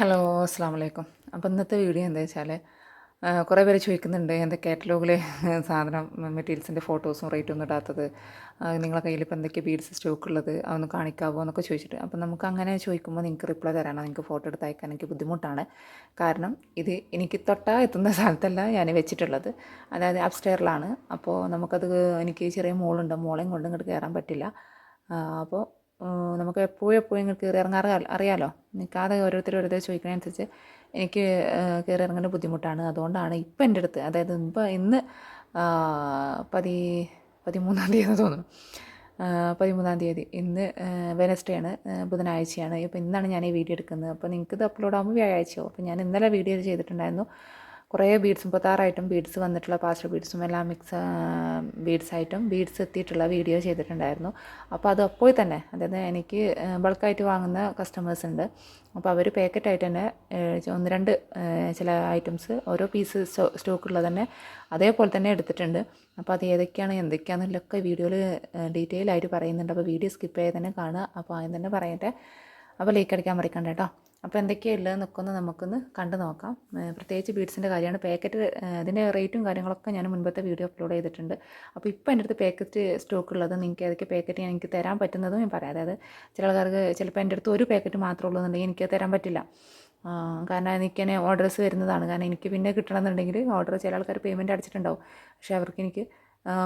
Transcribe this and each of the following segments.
Hello അസ്സാം വലൈക്കും അപ്പോൾ ഇന്നത്തെ വീഡിയോ എന്താ വെച്ചാൽ കുറേ പേര് ചോദിക്കുന്നുണ്ട് എന്റെ കാറ്റലോഗിലെ സാധനം മെറ്റീരിയൽസിന്റെ ഫോട്ടോസും റേറ്റും ഒന്നും ഇടാത്തത് നിങ്ങളെ കയ്യിൽ ഇപ്പോൾ എന്തൊക്കെ ബീഡ്സ് സ്റ്റോക്ക് ഉള്ളത് അതൊന്ന് കാണിക്കാവോ എന്നൊക്കെ ചോദിച്ചിട്ട്. അപ്പോൾ നമുക്ക് അങ്ങനെ ചോദിക്കുമ്പോൾ നിങ്ങൾക്ക് റിപ്ലൈ തരാനോ നിങ്ങൾക്ക് ഫോട്ടോ എടുത്ത് അയക്കാൻ എനിക്ക് ബുദ്ധിമുട്ടാണ്. കാരണം ഇത് എനിക്ക് തൊട്ടാ എത്തുന്ന സ്ഥലത്തല്ല ഞാൻ വെച്ചിട്ടുള്ളത്. അതായത് അപ്സ്റ്റെയറിലാണ് അപ്പോൾ നമുക്കത് എനിക്ക് ചെറിയ മോളുണ്ട് മോളെയും കൊണ്ട് ഇങ്ങോട്ട് കയറാൻ പറ്റില്ല. അപ്പോൾ നമുക്ക് എപ്പോഴും എപ്പോഴും ഇങ്ങനെ കയറി ഇറങ്ങാറ് അറിയാലോ? നിൽക്കാതെ ഓരോരുത്തർ ഓരോരുത്തർ ചോദിക്കുന്നതനുസരിച്ച് എനിക്ക് കയറി ഇറങ്ങേണ്ട ബുദ്ധിമുട്ടാണ്. അതുകൊണ്ടാണ് ഇപ്പം എന്റെ അടുത്ത് അതായത് ഇപ്പം ഇന്ന് പതി പതിമൂന്നാം തീയതി തോന്നുന്നു. പതിമൂന്നാം തീയതി. ഇന്ന് വെനസ്ഡേ ആണ് ബുധനാഴ്ചയാണ്. ഇപ്പോൾ ഇന്നാണ് ഞാൻ ഈ വീഡിയോ എടുക്കുന്നത്. അപ്പോൾ നിങ്ങൾക്ക് ഇത് അപ്ലോഡ് ആകുമ്പോൾ വ്യാഴാഴ്ചയോ അപ്പോൾ ഞാൻ ഇന്നലെ വീഡിയോ ചെയ്തിട്ടുണ്ടായിരുന്നു. കുറേ ബീഡ്സ് മുപ്പത്താറായിട്ടും ബീഡ്സ് വന്നിട്ടുള്ള പാസ്റ്റർ ബീഡ്സും എല്ലാം മിക്സ് ബീഡ്സ് ഐറ്റം ബീഡ്സ് എത്തിയിട്ടുള്ള വീഡിയോ ചെയ്തിട്ടുണ്ടായിരുന്നു. അപ്പോൾ അത് അപ്പോൾ തന്നെ അതായത് എനിക്ക് ബൾക്കായിട്ട് വാങ്ങുന്ന കസ്റ്റമേഴ്സ് ഉണ്ട്. അപ്പോൾ അവർ പാക്കറ്റായിട്ട് തന്നെ ഒന്ന് രണ്ട് ചില ഐറ്റംസ് ഓരോ പീസ് സ്റ്റോക്ക് ഉള്ളത് തന്നെ അതേപോലെ തന്നെ എടുത്തിട്ടുണ്ട്. അപ്പോൾ അത് ഏതൊക്കെയാണ് എന്തൊക്കെയാണെന്നുള്ളൊക്കെ വീഡിയോയിൽ ഡീറ്റെയിൽ ആയിട്ട് പറയുന്നുണ്ട്. അപ്പോൾ വീഡിയോ സ്കിപ്പ് ചെയ്ത് തന്നെ കാണുക. അപ്പോൾ ആദ്യം തന്നെ പറയട്ടെ അപ്പോൾ ലീക്ക് അടിക്കാൻ മറിക്കണ്ട കേട്ടോ അപ്പോൾ എന്തൊക്കെയാണ് ഉള്ളത് നിൽക്കുന്നത് നമുക്കൊന്ന് കണ്ടു നോക്കാം. പ്രത്യേകിച്ച് ബീഡ്സിന്റെ കാര്യമാണ്. പാക്കറ്റ് അതിന്റെ റേറ്റും കാര്യങ്ങളൊക്കെ ഞാൻ മുൻപത്തെ വീഡിയോ അപ്ലോഡ് ചെയ്തിട്ടുണ്ട്. അപ്പോൾ ഇപ്പോൾ എന്റെ അടുത്ത് പാക്കറ്റ് സ്റ്റോക്ക് ഉള്ളത് നിങ്ങൾക്ക് ഏതൊക്കെ പാക്കറ്റ് എനിക്ക് തരാൻ പറ്റുന്നതും ഞാൻ പറയാം. അതായത് ചില ആൾക്കാർക്ക് ചിലപ്പോൾ എന്റെ അടുത്ത് ഒരു പാക്കറ്റ് മാത്രമേ ഉള്ളൂ എന്നുണ്ടെങ്കിൽ എനിക്ക് തരാൻ പറ്റില്ല. കാരണം എനിക്ക് തന്നെ ഓർഡേഴ്സ് വരുന്നതാണ്. കാരണം എനിക്ക് പിന്നെ കിട്ടണമെന്നുണ്ടെങ്കിൽ ഓർഡർ ചില ആൾക്കാർ പേയ്മെന്റ് അടിച്ചിട്ടുണ്ടാവും. പക്ഷേ അവർക്ക് എനിക്ക്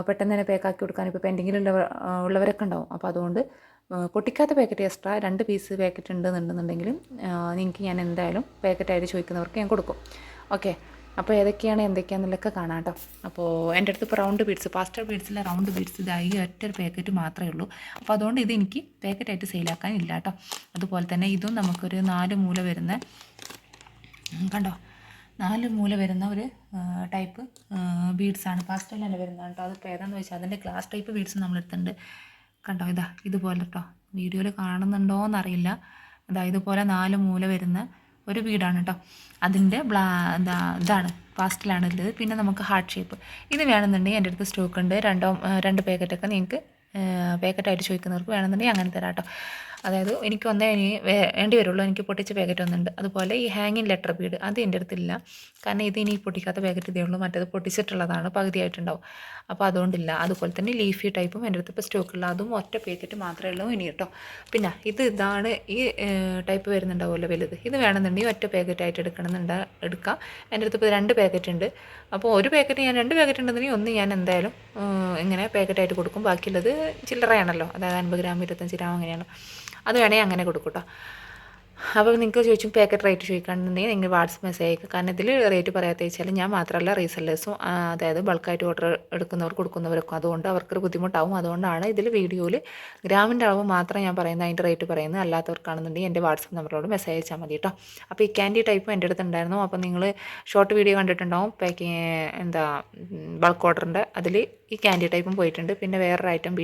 പെട്ടെന്ന് തന്നെ പാക്കാക്കി കൊടുക്കാൻ ഇപ്പോൾ പെൻഡിങ്ങിലുള്ളവർ ഉള്ളവരൊക്കെ ഉണ്ടാവും. അപ്പോൾ അതുകൊണ്ട് പൊട്ടിക്കാത്ത പാക്കറ്റ് എക്സ്ട്രാ രണ്ട് പീസ് പാക്കറ്റ് ഉണ്ടെന്നുണ്ടെന്നുണ്ടെങ്കിൽ നിങ്ങൾക്ക് ഞാൻ എന്തായാലും പാക്കറ്റായിട്ട് ചോദിക്കുന്നവർക്ക് ഞാൻ കൊടുക്കും. ഓക്കെ അപ്പോൾ ഏതൊക്കെയാണ് എന്തൊക്കെയാണെന്നുള്ളതൊക്കെ കാണാം കേട്ടോ. അപ്പോൾ എന്റെ അടുത്ത് ഇപ്പോൾ റൗണ്ട് ബീഡ്സ് പാസ്റ്റർ ബീഡ്സിലെ റൗണ്ട് ബീഡ്സ് ഇതായി ഒറ്റ ഒരു പാക്കറ്റ് മാത്രമേ ഉള്ളൂ. അപ്പോൾ അതുകൊണ്ട് ഇത് എനിക്ക് പാക്കറ്റായിട്ട് സെയിലാക്കാൻ ഇല്ല കേട്ടോ. അതുപോലെ തന്നെ ഇതും നമുക്കൊരു നാല് മൂല വരുന്ന കണ്ടോ? നാല് മൂല വരുന്ന ഒരു ടൈപ്പ് ബീഡ്സാണ് പാസ്റ്റർ തന്നെ വരുന്നത് കേട്ടോ. അതിപ്പോൾ ഏതാണെന്ന് വെച്ചാൽ അതിന്റെ ഗ്ലാസ് ടൈപ്പ് ബീഡ്സ് നമ്മളെടുത്തുണ്ട് കണ്ടോ? ഇതാ ഇതുപോലെ കേട്ടോ വീഡിയോയിൽ കാണുന്നുണ്ടോ എന്നറിയില്ല ഇതാ ഇതുപോലെ നാല് മൂല വരുന്ന ഒരു വീടാണ് കേട്ടോ അതിന്റെ ബ്ലാ എന്താ ഇതാണ് പാസ്റ്റലാണ് ഉള്ളത്. പിന്നെ നമുക്ക് ഹാർട്ട് ഷേപ്പ്. ഇത് വേണമെന്നുണ്ടെങ്കിൽ എന്റെ അടുത്ത് സ്റ്റോക്ക് ഉണ്ട്. രണ്ടോ രണ്ട് പാക്കറ്റൊക്കെ നിങ്ങൾക്ക് പാക്കറ്റായിട്ട് ചോദിക്കുന്നവർക്ക് വേണമെന്നുണ്ടെങ്കിൽ അങ്ങനെ തരാം കേട്ടോ അതായത് എനിക്ക് വന്നേ ഇനി വേണ്ടി വരുള്ളൂ. എനിക്ക് പൊട്ടിച്ച പാക്കറ്റ് ഒന്നുണ്ട്. അതുപോലെ ഈ ഹാങ്ങിങ് ലെറ്റർ ബീഡ് അത് എന്റെ അടുത്തില്ല. കാരണം ഇത് ഇനി പൊട്ടിക്കാത്ത പാക്കറ്റ് ഇതേ ഉള്ളൂ. മറ്റേത് പൊട്ടിച്ചിട്ടുള്ളതാണ്. പകുതിയായിട്ടുണ്ടാവും. അപ്പോൾ അതുകൊണ്ടില്ല. അതുപോലെ തന്നെ ലീഫി ടൈപ്പും എന്റെ അടുത്ത് ഇപ്പോൾ സ്റ്റോക്കുള്ള അതും ഒറ്റ പാക്കറ്റ് മാത്രമേ ഉള്ളൂ ഇനി കേട്ടോ. പിന്നെ ഇത് ഇതാണ് ഈ ടൈപ്പ് വരുന്നുണ്ടാവുമല്ലോ വലുത്. ഇത് വേണമെന്നുണ്ടെങ്കിൽ ഒറ്റ പാക്കറ്റായിട്ട് എടുക്കണമെന്നുണ്ട് എടുക്കാം. എന്റെ അടുത്ത് ഇപ്പോൾ രണ്ട് പാക്കറ്റ് ഉണ്ട്. അപ്പോൾ ഒരു പാക്കറ്റ് ഞാൻ രണ്ട് പാക്കറ്റ് ഉണ്ടെന്നുണ്ടെങ്കിൽ ഒന്ന് ഞാൻ എന്തായാലും ഇങ്ങനെ പാക്കറ്റായിട്ട് കൊടുക്കും. ബാക്കിയുള്ളത് ചില്ലറയാണല്ലോ. അതായത് അൻപത് ഗ്രാം ഇരുപത്തഞ്ച് ഗ്രാം അങ്ങനെയാണ്. അത് വേണമെങ്കിൽ അങ്ങനെ കൊടുക്കും കേട്ടോ അപ്പോൾ നിങ്ങൾക്ക് ചോദിച്ചും പാക്കറ്റ് റേറ്റ് ചോദിക്കുകയാണെന്നുണ്ടെങ്കിൽ നിങ്ങൾ വാട്സപ്പ് മെസ്സേജ് അയക്കുക കാരണം ഇതിൽ റേറ്റ് പറയാത്ത വെച്ചാൽ ഞാൻ മാത്രമല്ല റീസെല്ലേഴ്സും അതായത് ബൾക്കായിട്ട് ഓർഡർ എടുക്കുന്നവർ കൊടുക്കുന്നവർക്കും അതുകൊണ്ട് അവർക്കൊരു ബുദ്ധിമുട്ടാവും. അതുകൊണ്ടാണ് ഇതിൽ വീഡിയോയിൽ ഗ്രാമിന്റെ അളവ് മാത്രം ഞാൻ പറയുന്നത് അതിന്റെ റേറ്റ് പറയുന്നത്. അല്ലാത്തവർക്കാണെന്നുണ്ടെങ്കിൽ എന്റെ വാട്സപ്പ് നമ്പറിലോട് മെസ്സേജ് അയച്ചാൽ മതി കേട്ടോ അപ്പോൾ ഈ ക്യാൻഡി ടൈപ്പും എന്റെ അടുത്തുണ്ടായിരുന്നു അപ്പോൾ നിങ്ങൾ ഷോർട്ട് വീഡിയോ കണ്ടിട്ടുണ്ടാവും. പാക്കിങ് എന്താ ബൾക്ക് ഓർഡറിന്റെ അതിൽ ഈ ക്യാൻഡി ടൈപ്പും പോയിട്ടുണ്ട്. പിന്നെ വേറൊരു ഐറ്റം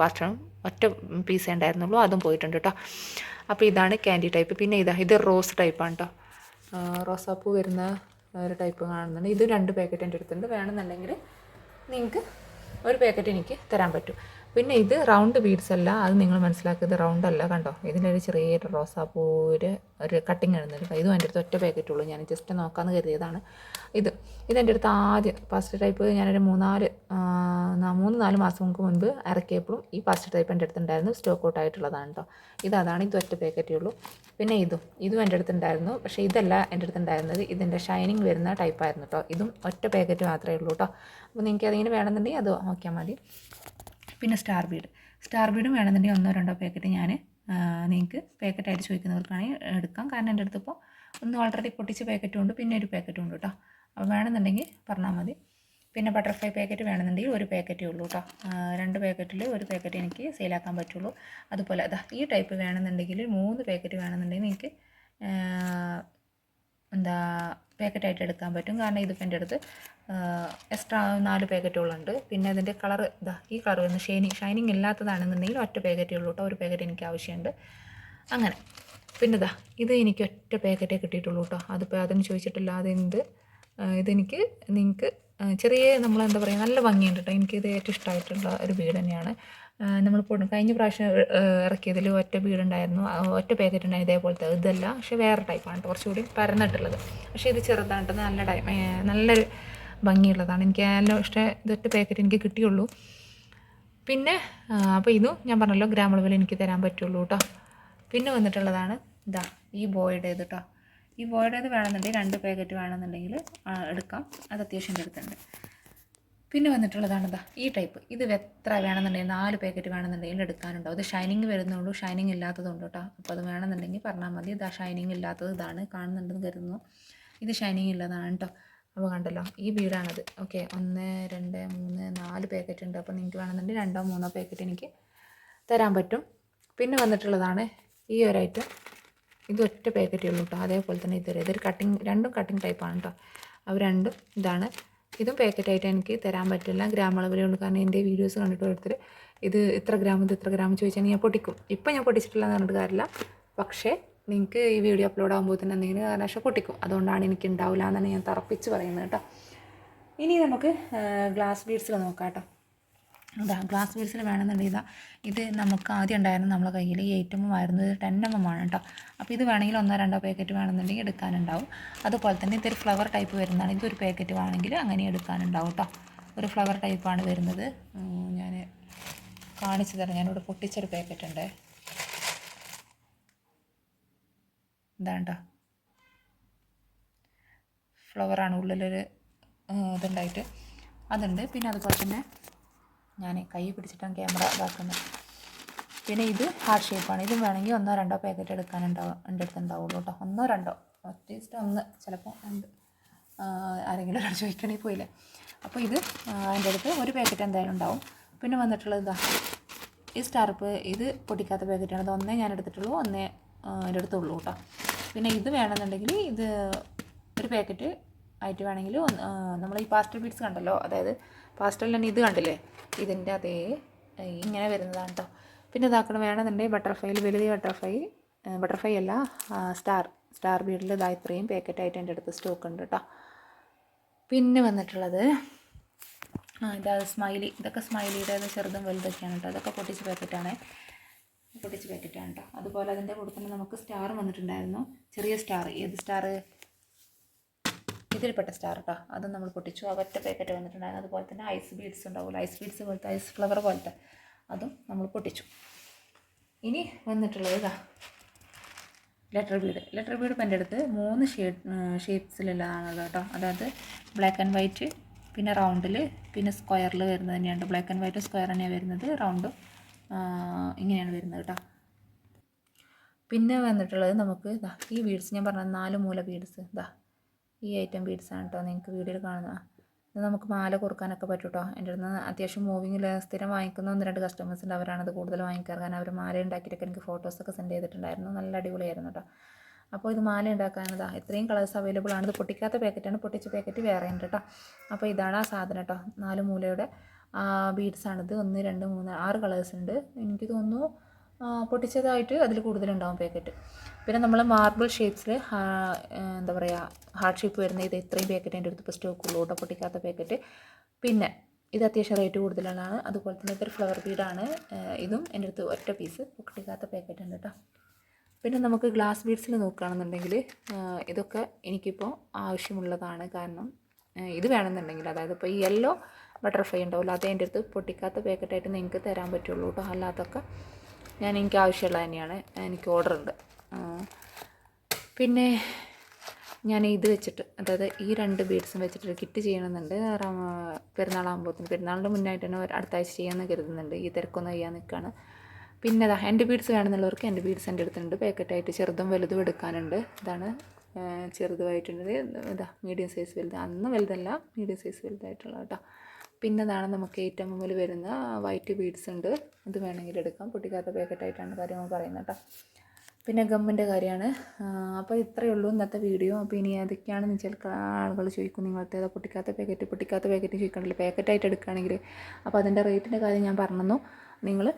പാസ്റ്ററും ഒറ്റ പീസേ ഉണ്ടായിരുന്നുള്ളൂ. അതും പോയിട്ടുണ്ട് കേട്ടോ അപ്പോൾ ഇതാണ് ക്യാൻഡി ടൈപ്പ് പിന്നെ ഇതാ ഇത് റോസ് ടൈപ്പാണ് കേട്ടോ റോസാപ്പൂ വരുന്ന ഒരു ടൈപ്പ് കാണുന്നുണ്ട്. ഇത് രണ്ട് പാക്കറ്റ് എന്റെ അടുത്തുണ്ട്. വേണമെന്നുണ്ടെങ്കിൽ നിങ്ങൾക്ക് ഒരു പാക്കറ്റ് എനിക്ക് തരാൻ പറ്റും. പിന്നെ ഇത് റൗണ്ട് ബീഡ്സ് അല്ല അത് നിങ്ങൾ മനസ്സിലാക്കിയത് റൗണ്ട് അല്ല കണ്ടോ? ഇതിനൊരു ചെറിയൊരു റോസാപ്പൂര് ഒരു കട്ടിങ് ഇടുന്നില്ല ഇതും എന്റെ അടുത്ത് ഒറ്റ പാക്കറ്റ് ഉള്ളൂ. ഞാൻ ജസ്റ്റ് നോക്കാമെന്ന് കരുതിയതാണ്. ഇത് ഇതെന്റെ അടുത്ത് ആദ്യം ഫസ്റ്റ് ടൈപ്പ് ഞാനൊരു മൂന്നാൽ മൂന്ന് നാല് മാസം മുൻപ് ഇറക്കിയപ്പോഴും ഈ ഫസ്റ്റ് ടൈപ്പ് എന്റെ അടുത്തുണ്ടായിരുന്നു സ്റ്റോക്ക് ഔട്ട് ആയിട്ടുള്ളതാണ് കേട്ടോ ഇത് അതാണ് ഇത് ഒറ്റ പാക്കറ്റേ ഉള്ളൂ. പിന്നെ ഇതും ഇതും എന്റെ അടുത്തുണ്ടായിരുന്നു പക്ഷേ ഇതല്ല എന്റെ അടുത്തുണ്ടായിരുന്നത് ഇതിന്റെ ഷൈനിങ് വരുന്ന ടൈപ്പായിരുന്നു കേട്ടോ ഇതും ഒറ്റ പാക്കറ്റ് മാത്രമേ ഉള്ളൂ കേട്ടോ അപ്പോൾ നിങ്ങൾക്ക് അതിങ്ങനെ വേണമെന്നുണ്ടെങ്കിൽ അത് നോക്കിയാൽ മതി. പിന്നെ സ്റ്റാർ ബീഡ്. സ്റ്റാർ ബീഡും വേണമെന്നുണ്ടെങ്കിൽ ഒന്നോ രണ്ടോ പാക്കറ്റ് ഞാൻ നിങ്ങൾക്ക് പാക്കറ്റായിട്ട് ചോദിക്കുന്നവർക്കാണെങ്കിൽ എടുക്കാം. കാരണം എന്റെ അടുത്ത് ഇപ്പോൾ ഒന്ന് ഓൾറെഡി പൊട്ടിച്ച പാക്കറ്റും ഉണ്ട് പിന്നെ ഒരു പാക്കറ്റും ഉണ്ട് കേട്ടോ. അപ്പോൾ വേണമെന്നുണ്ടെങ്കിൽ പറഞ്ഞാൽ മതി. പിന്നെ ബട്ടർഫ്ലൈ പാക്കറ്റ് വേണമെന്നുണ്ടെങ്കിൽ ഒരു പാക്കറ്റേ ഉള്ളൂ കേട്ടോ. രണ്ട് പാക്കറ്റിൽ ഒരു പാക്കറ്റ് എനിക്ക് സെയിലാക്കാൻ പറ്റുള്ളൂ. അതുപോലെ അതാ ഈ ടൈപ്പ് വേണമെന്നുണ്ടെങ്കിൽ മൂന്ന് പാക്കറ്റ് വേണമെന്നുണ്ടെങ്കിൽ നിങ്ങൾക്ക് എന്താ പാക്കറ്റായിട്ട് എടുക്കാൻ പറ്റും. കാരണം ഇതിപ്പോൾ എന്റെ അടുത്ത് എക്സ്ട്രാ നാല് പാക്കറ്റുകളുണ്ട് പിന്നെ അതിന്റെ കളർ ഇതാ ഈ കളർ വന്ന് ഷൈനിങ് ഷൈനിങ് ഇല്ലാത്തതാണെന്നുണ്ടെങ്കിൽ ഒറ്റ പാക്കറ്റേ ഉള്ളൂ കേട്ടോ ഒരു പാക്കറ്റ് എനിക്ക് ആവശ്യമുണ്ട്. അങ്ങനെ. പിന്നെ ഇതാ ഇത് എനിക്ക് ഒറ്റ പാക്കറ്റേ കിട്ടിയിട്ടുള്ളൂ കേട്ടോ അതിപ്പോൾ അതിന് ചോദിച്ചിട്ടില്ല. അതെന്ത്? ഇതെനിക്ക് നിങ്ങൾക്ക് ചെറിയ നമ്മൾ എന്താ പറയുക നല്ല ഭംഗിയുണ്ട് കേട്ടോ എനിക്കിത് ഏറ്റവും ഇഷ്ടമായിട്ടുള്ള ഒരു വീട് തന്നെയാണ്. നമ്മൾ കഴിഞ്ഞ പ്രാവശ്യം ഇറക്കിയതിൽ ഒറ്റ ബീഡുണ്ടായിരുന്നു ആ ഒറ്റ പാക്കറ്റ് ഉണ്ടായിരുന്നു ഇതേപോലത്തെ. ഇതല്ല പക്ഷേ വേറെ ടൈപ്പാണ് കുറച്ചുകൂടി പരന്നിട്ടുള്ളത്. പക്ഷേ ഇത് ചെറുതാണ്. നല്ല ടൈം നല്ലൊരു ഭംഗിയുള്ളതാണ്. എനിക്ക് നല്ല ഇഷ്ടം ഇതൊറ്റ പാക്കറ്റ് എനിക്ക് കിട്ടിയുള്ളൂ. പിന്നെ അപ്പോൾ ഇതും ഞാൻ പറഞ്ഞല്ലോ ഗ്രാം അളവിൽ എനിക്ക് തരാൻ പറ്റുള്ളൂ കേട്ടോ പിന്നെ വന്നിട്ടുള്ളതാണ് ഇതാ ഈ ബോയുടേത് കേട്ടോ ഈ ബോയുടേത് വേണമെന്നുണ്ടെങ്കിൽ രണ്ട് പാക്കറ്റ് വേണമെന്നുണ്ടെങ്കിൽ എടുക്കാം. അത് അത്യാവശ്യം അടുത്തുണ്ട് പിന്നെ വന്നിട്ടുള്ളതാണ് ഇതാ ഈ ടൈപ്പ് ഇത് എത്ര വേണമെന്നുണ്ടെങ്കിൽ നാല് പാക്കറ്റ് വേണമെന്നുണ്ടെങ്കിൽ എടുക്കാനുണ്ടോ ഇത് ഷൈനിങ് വരുന്നുള്ളൂ ഷൈനിങ് ഇല്ലാത്തതുണ്ട് കേട്ടോ അപ്പോൾ അത് വേണമെന്നുണ്ടെങ്കിൽ പറഞ്ഞാൽ മതി. ഇതാ ഷൈനിങ് ഇല്ലാത്തത് ഇതാണ് കാണുന്നുണ്ടെന്ന് കരുതുന്നു. ഇത് ഷൈനിങ് ഉള്ളതാണ് കേട്ടോ അപ്പോൾ കണ്ടല്ലോ ഈ ബീഡാണത് ഓക്കെ ഒന്ന് രണ്ട് മൂന്ന് നാല് പാക്കറ്റ് ഉണ്ട്. അപ്പോൾ നിങ്ങൾക്ക് വേണമെന്നുണ്ടെങ്കിൽ രണ്ടോ മൂന്നോ പാക്കറ്റ് എനിക്ക് തരാൻ പറ്റും. പിന്നെ വന്നിട്ടുള്ളതാണ് ഈ ഒരു ഐറ്റം ഇത് ഒറ്റ പാക്കറ്റേ ഉള്ളൂ കേട്ടോ അതേപോലെ തന്നെ ഇത് ഇതൊരു കട്ടിങ് രണ്ടും കട്ടിങ് ടൈപ്പാണ് കേട്ടോ അവ രണ്ടും ഇതാണ്. ഇതും പാക്കറ്റായിട്ട് എനിക്ക് തരാൻ പറ്റില്ല. ഗ്രാം അളവിലേ ഉള്ളൂ. കാരണം എന്റെ വീഡിയോസ് കണ്ടിട്ട് ഓരോരുത്തർ ഇത് ഇത്ര ഗ്രാം ഇത് ഇത്ര ഗ്രാം ചോദിച്ചാൽ ഞാൻ പൊട്ടിക്കും. ഇപ്പം ഞാൻ പൊട്ടിച്ചിട്ടില്ല എന്ന് പറഞ്ഞിട്ട് കാര്യമില്ല. പക്ഷേ നിങ്ങൾക്ക് ഈ വീഡിയോ അപ്ലോഡ് ആകുമ്പോൾ തന്നെ എന്തെങ്കിലും കാരണവശം പൊട്ടിക്കും. അതുകൊണ്ടാണ് എനിക്ക് ഉണ്ടാവില്ല എന്നാണ് ഞാൻ തറപ്പിച്ച് പറയുന്നത് കേട്ടോ. ഇനി നമുക്ക് ഗ്ലാസ് ബീഡ്സിൽ നോക്കാം കേട്ടോ. ഗ്ലാസ് ബീഡ്സിൽ വേണമെന്നുണ്ടെങ്കിൽ ഇതാ ഇത് നമുക്ക് ആദ്യം ഉണ്ടായിരുന്നു നമ്മളെ കയ്യിൽ എയ്റ്റ് എം എം ആയിരുന്നു ഇത് ടെൻ എം എം ആണ് കേട്ടോ അപ്പോൾ ഇത് വേണമെങ്കിൽ ഒന്നോ രണ്ടോ പാക്കറ്റ് വേണമെന്നുണ്ടെങ്കിൽ എടുക്കാനുണ്ടാവും. അതുപോലെ തന്നെ ഇതൊരു ഫ്ലവർ ടൈപ്പ് വരുന്നതാണ്. ഇതൊരു പാക്കറ്റ് വേണമെങ്കിൽ അങ്ങനെ എടുക്കാനുണ്ടാവും കേട്ടോ ഒരു ഫ്ലവർ ടൈപ്പാണ് വരുന്നത്. ഞാൻ കാണിച്ചു തരാം. ഞാനിവിടെ പൊട്ടിച്ചൊരു പാക്കറ്റ് ഉണ്ട്. ഇതാണ്ടോ ഫ്ലവറാണ് ഉള്ളിലൊരു ഇതുണ്ടായിട്ട്. അതുണ്ട്. പിന്നെ അതുപോലെ തന്നെ ഞാൻ കൈ പിടിച്ചിട്ടാണ് ക്യാമറ ഇതാക്കുന്നത്. പിന്നെ ഇത് ഹാർട്ട് ഷേപ്പാണ്. ഇത് വേണമെങ്കിൽ ഒന്നോ രണ്ടോ പാക്കറ്റ് എടുക്കാനുണ്ടാവും എന്റെ അടുത്ത് ഉണ്ടാവുള്ളൂ കേട്ടോ. ഒന്നോ രണ്ടോ അറ്റ്ലീസ്റ്റ് ഒന്ന്. ചിലപ്പോൾ രണ്ട്. ആരെങ്കിലും ഒരാൾ ചോദിക്കണമെങ്കിൽ പോയില്ലേ. അപ്പോൾ ഇത് എന്റെ അടുത്ത് ഒരു പാക്കറ്റ് എന്തായാലും ഉണ്ടാവും. പിന്നെ വന്നിട്ടുള്ളത് ഇതാ. ഈ സ്റ്റാർപ്പ് ഇത് പൊട്ടിക്കാത്ത പാക്കറ്റാണ് ഇത് ഒന്നേ ഞാൻ എടുത്തിട്ടുള്ളൂ ഒന്നേ എന്റെ അടുത്തുള്ളൂ കേട്ടോ. പിന്നെ ഇത് വേണമെന്നുണ്ടെങ്കിൽ ഇത് ഒരു പാക്കറ്റ് ആയിട്ട് വേണമെങ്കിൽ നമ്മൾ ഈ പാസ്റ്റൽ ബീഡ്സ് കണ്ടല്ലോ അതായത് പാസ്റ്റലിൽ തന്നെ ഇത് കണ്ടില്ലേ? ഇതിന്റെ അതേ ഇങ്ങനെ വരുന്നതാണ് കേട്ടോ പിന്നെ ഇതാക്കണം വേണമെന്നുണ്ടെങ്കിൽ ബട്ടർഫ്ലൈയിൽ വലുത് ബട്ടർഫ്ലൈ ബട്ടർഫ്ലൈ അല്ല സ്റ്റാർ സ്റ്റാർ ബീഡിൽ ഇതാ ഇത്രയും പാക്കറ്റായിട്ട് എന്റെ അടുത്ത് സ്റ്റോക്ക് ഉണ്ട് കേട്ടോ പിന്നെ വന്നിട്ടുള്ളത് ഇതാ സ്മൈലി ഇതൊക്കെ സ്മൈലിയുടെ ചെറുതും വലുതൊക്കെയാണ് കേട്ടോ അതൊക്കെ പൊട്ടിച്ച് പാക്കറ്റാണ് പൊട്ടിച്ച് പാക്കറ്റാണ് കേട്ടോ അതുപോലെ അതിന്റെ കൂടെ തന്നെ നമുക്ക് സ്റ്റാർ വന്നിട്ടുണ്ടായിരുന്നു. ചെറിയ സ്റ്റാർ ഏത് സ്റ്റാർ ഇതിൽപ്പെട്ട സ്റ്റാർ കേട്ടോ അതും നമ്മൾ പൊട്ടിച്ചു. ആ ഒറ്റ പാക്കറ്റ് വന്നിട്ടുണ്ടായിരുന്നു. അതുപോലെ തന്നെ ഐസ് ബീഡ്സ് ഉണ്ടാവില്ല ഐസ് ബീഡ്സ് പോലത്തെ ഐസ് ഫ്ലവർ പോലത്തെ അതും നമ്മൾ പൊട്ടിച്ചു. ഇനി വന്നിട്ടുള്ളത് ഇതാ. ലെറ്റർ ബീഡ് ലെറ്റർ ബീഡ് ഇപ്പം എന്റെ അടുത്ത് മൂന്ന് ഷേഡ് ഷേപ്സിലുള്ളതാണുള്ളത് കേട്ടോ. അതായത് ബ്ലാക്ക് ആൻഡ് വൈറ്റ് പിന്നെ റൗണ്ടിൽ പിന്നെ സ്ക്വയറിൽ വരുന്നത് തന്നെയാണ് ബ്ലാക്ക് ആൻഡ് വൈറ്റ് സ്ക്വയർ തന്നെയാണ് വരുന്നത്. റൗണ്ടും ഇങ്ങനെയാണ് വരുന്നത് കേട്ടോ. പിന്നെ വന്നിട്ടുള്ളത് നമുക്ക് ഈ ബീഡ്സ് ഞാൻ പറഞ്ഞ നാല് മൂല ബീഡ്സ് ഇതാ. ഈ ഐറ്റം ബീഡ്സാണ് കേട്ടോ നിങ്ങൾക്ക് വീഡിയോയിൽ കാണുന്നത്. ഇത് നമുക്ക് മാല കൊടുക്കാനൊക്കെ പറ്റും കേട്ടോ എന്റെ അടുത്ത് അത്യാവശ്യം മൂവിങ്ങിൽ സ്ഥിരം വാങ്ങിക്കുന്ന ഒന്ന് രണ്ട് കസ്റ്റമേഴ്സ് ഉണ്ട്. അവരാണത് കൂടുതൽ വാങ്ങിക്കാറ്. കാരണം അവർ മാല ഉണ്ടാക്കിയിട്ടൊക്കെ എനിക്ക് ഫോട്ടോസൊക്കെ സെൻഡ് ചെയ്തിട്ടുണ്ടായിരുന്നു. നല്ല അടിപൊളിയായിരുന്നു കേട്ടോ അപ്പോൾ ഇത് മാല ഉണ്ടാക്കാനതാ ഇത്രയും കളേഴ്സ് അവൈലബിൾ ആണ്. ഇത് പൊട്ടിക്കാത്ത പാക്കറ്റാണ് പൊട്ടിച്ച പാക്കറ്റ് വേറെ ഉണ്ട് കേട്ടോ അപ്പോൾ ഇതാണ് ആ സാധനം കേട്ടോ നാല് മൂലയുടെ ബീഡ്സ് ആണിത്. ഒന്ന് രണ്ട് മൂന്ന് ആറ് കളേഴ്സ് ഉണ്ട്. എനിക്ക് തോന്നുന്നു പൊട്ടിച്ചതായിട്ട് അതിൽ കൂടുതലുണ്ടാവും പാക്കറ്റ് പിന്നെ നമ്മൾ മാർബിൾ ഷേപ്സിൽ എന്താ പറയുക ഹാർഡ് ഷേപ്പ് വരുന്ന ഇത് ഇത്രയും പാക്കറ്റ് എന്റെ അടുത്ത് ഇപ്പോൾ സ്റ്റോക്ക് ഉള്ളൂ. കേട്ടോ പൊട്ടിക്കാത്ത പാക്കറ്റ് പിന്നെ ഇത് അത്യാവശ്യം റേറ്റ് കൂടുതലാണ് അതുപോലെ തന്നെ ഇതൊരു ഫ്ലവർ ബീഡാണ് ഇതും എന്റെ അടുത്ത് ഒറ്റ പീസ് പൊട്ടിക്കാത്ത പാക്കറ്റ് ഉണ്ട് കേട്ടോ പിന്നെ നമുക്ക് ഗ്ലാസ് ബീഡ്സിൽ നോക്കുകയാണെന്നുണ്ടെങ്കിൽ ഇതൊക്കെ എനിക്കിപ്പോൾ ആവശ്യമുള്ളതാണ്. കാരണം ഇത് വേണമെന്നുണ്ടെങ്കിൽ അതായത് ഇപ്പോൾ ഈ യെല്ലോ ബട്ടർഫ്ലൈ ഉണ്ടാവില്ല അത് എന്റെ അടുത്ത് പൊട്ടിക്കാത്ത പാക്കറ്റായിട്ട് നിങ്ങൾക്ക് തരാൻ പറ്റുള്ളൂ കേട്ടോ അല്ലാത്തൊക്കെ ഞാൻ എനിക്ക് ആവശ്യമുള്ള തന്നെയാണ്. എനിക്ക് ഓർഡർ ഉണ്ട്. പിന്നെ ഞാൻ ഇത് വെച്ചിട്ട് അതായത് ഈ രണ്ട് ബീഡ്സും വെച്ചിട്ട് കിറ്റ് ചെയ്യണമെന്നുണ്ട്. പെരുന്നാളാകുമ്പോഴത്തേന് പെരുന്നാളിന്റെ മുന്നായിട്ട് തന്നെ അടുത്ത ആഴ്ച ചെയ്യാമെന്ന് കരുതുന്നുണ്ട്. ഈ തിരക്കൊന്നും ചെയ്യാൻ നിൽക്കുകയാണ് പിന്നെ ഇതാ എന്റെ ബീഡ്സ് വേണമെന്നുള്ളവർക്ക് എന്റെ ബീഡ്സ് എന്റെ അടുത്തുണ്ട്. പാക്കറ്റായിട്ട് ചെറുതും വലുതും എടുക്കാനുണ്ട്. ഇതാണ് ചെറുതുമായിട്ടുണ്ട്. ഇതാ മീഡിയം സൈസ് വലുത്. അന്ന് വലുതല്ല മീഡിയം സൈസ് വലുതായിട്ടുള്ള കേട്ടോ. പിന്നെ ഇതാണ് നമുക്ക് ഏറ്റവും മുമ്പിൽ വരുന്ന വൈറ്റ് ബീഡ്സ് ഉണ്ട്. അത് വേണമെങ്കിൽ എടുക്കാം. പൊട്ടിക്കാത്ത പാക്കറ്റായിട്ടാണ് കാര്യങ്ങൾ പറയുന്നത് കേട്ടോ. പിന്നെ ഗമ്മിന്റെ കാര്യമാണ്. അപ്പോൾ ഇത്രയേ ഉള്ളൂ ഇന്നത്തെ വീഡിയോ അപ്പോൾ ഇനി ഏതൊക്കെയാണെന്ന് ചില ആളുകൾ ചോദിക്കും നിങ്ങളത്തെ ഏതാ പൊട്ടിക്കാത്ത പാക്കറ്റ് പൊട്ടിക്കാത്ത പാക്കറ്റ് ചോദിക്കണ്ടല്ലോ. പാക്കറ്റായിട്ട് എടുക്കുകയാണെങ്കിൽ. അപ്പോൾ അതിന്റെ റേറ്റിന്റെ കാര്യം ഞാൻ പറഞ്ഞു നിങ്ങൾ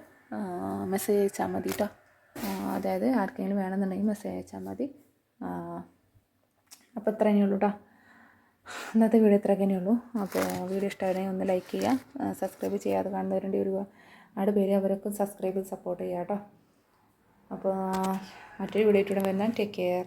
മെസ്സേജ് അയച്ചാൽ മതി കേട്ടോ. അതായത് ആർക്കെങ്കിലും വേണമെന്നുണ്ടെങ്കിൽ മെസ്സേജ് അയച്ചാൽ മതി. അപ്പോൾ ഇത്രയേ ഉള്ളൂ കേട്ടോ. ഇന്നത്തെ വീഡിയോ ഇത്ര തന്നെയുള്ളൂ അപ്പോൾ വീഡിയോ ഇഷ്ടമായിരുന്നെങ്കിൽ ഒന്ന് ലൈക്ക് ചെയ്യുക. സബ്സ്ക്രൈബ് ചെയ്യാതെ കാണുന്നവരുണ്ട് ഒരു ആട് പേര് അവരൊക്കെ സബ്സ്ക്രൈബ് സപ്പോർട്ട് ചെയ്യാം കേട്ടോ. അപ്പോൾ മറ്റൊരു വീഡിയോ ഇട്ടിട്ട് വരുന്ന ടേക്ക് കെയർ